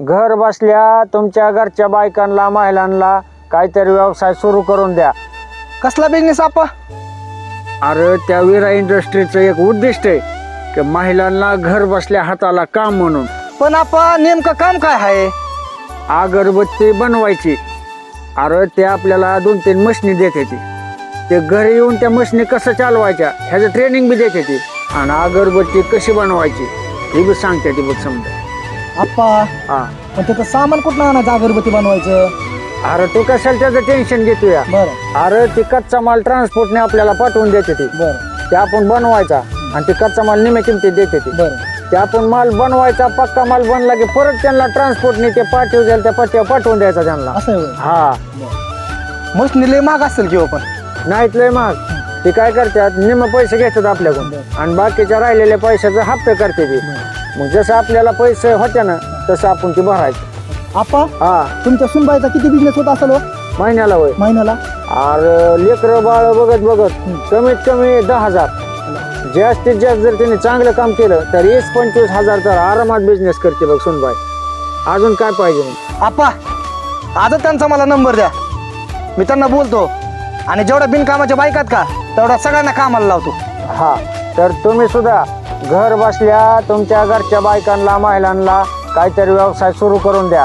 घर बसल्या तुमच्या घरच्या बायकांना महिलांना काहीतरी व्यवसाय सुरू करून द्या. कसला बिझनेस आपा? अरे त्या विरा इंडस्ट्रीचं एक उद्दिष्ट आहे की महिलांना घर बसल्या हाताला काम म्हणून. पण आपा नेमकं काम काय आहे? अगरबत्ती बनवायची. अरे ते आपल्याला दोन तीन मशनी देते ती. ते घरी येऊन त्या मशनी कसं चालवायच्या ह्याचं ट्रेनिंग बी देते ती. आणि अगरबत्ती कशी बनवायची हे बी सांगते ती बघ समजा. आप्पा हा. पण त्याचं सामान कुठं आणायचं अगरबत्ती बनवायचं? अरे तू कशाला त्याचं टेन्शन घेतो या बरं. अरे ती कच्चा माल ट्रान्सपोर्टने आपल्याला पाठवून देते ती. बरं. ते आपण बनवायचा आणि ते कच्चा माल निम्या किमतीत देते ती. बरं. ते आपण माल बनवायचा पक्का माल बनला की परत त्यांना ट्रान्सपोर्टने ते पाठवू द्यायला त्या पट्ट्यावर पाठवून द्यायचा त्यांना. असं आहे होय. हा. मशनी लय महाग असेल किंवा पण. नाहीत लय मग ते काय करतात निम्म पैसे घेतात आपल्याकडून. आणि बाकीच्या राहिलेल्या पैशाचे हप्ते करते ते. मग जसं आपल्याला पैसे होते ना तसं आपण ते भरायचं. आपा? हा. तुमच्या सुनबाईचा किती बिझनेस होत असेल हो? महिन्याला होय. महिन्याला? अरे लेकरं बाळ बघत बघत कमीत कमी दहा हजार. जास्तीत जास्त जर त्यांनी चांगलं काम केलं तर वीस पंचवीस हजार तर आरामात बिझनेस करते बघ सुनबाई. अजून काय पाहिजे? आपा आजच त्यांचा मला नंबर द्या. मी त्यांना बोलतो. आणि जेवढ्या बिनकामाच्या बायकात का तेवढ्या सगळ्यांना कामाला लावतो. हा. तर तुम्ही सुद्धा घर बसल्या तुमच्या घरच्या बायकांना महिलांना काहीतरी व्यवसाय सुरू करून द्या.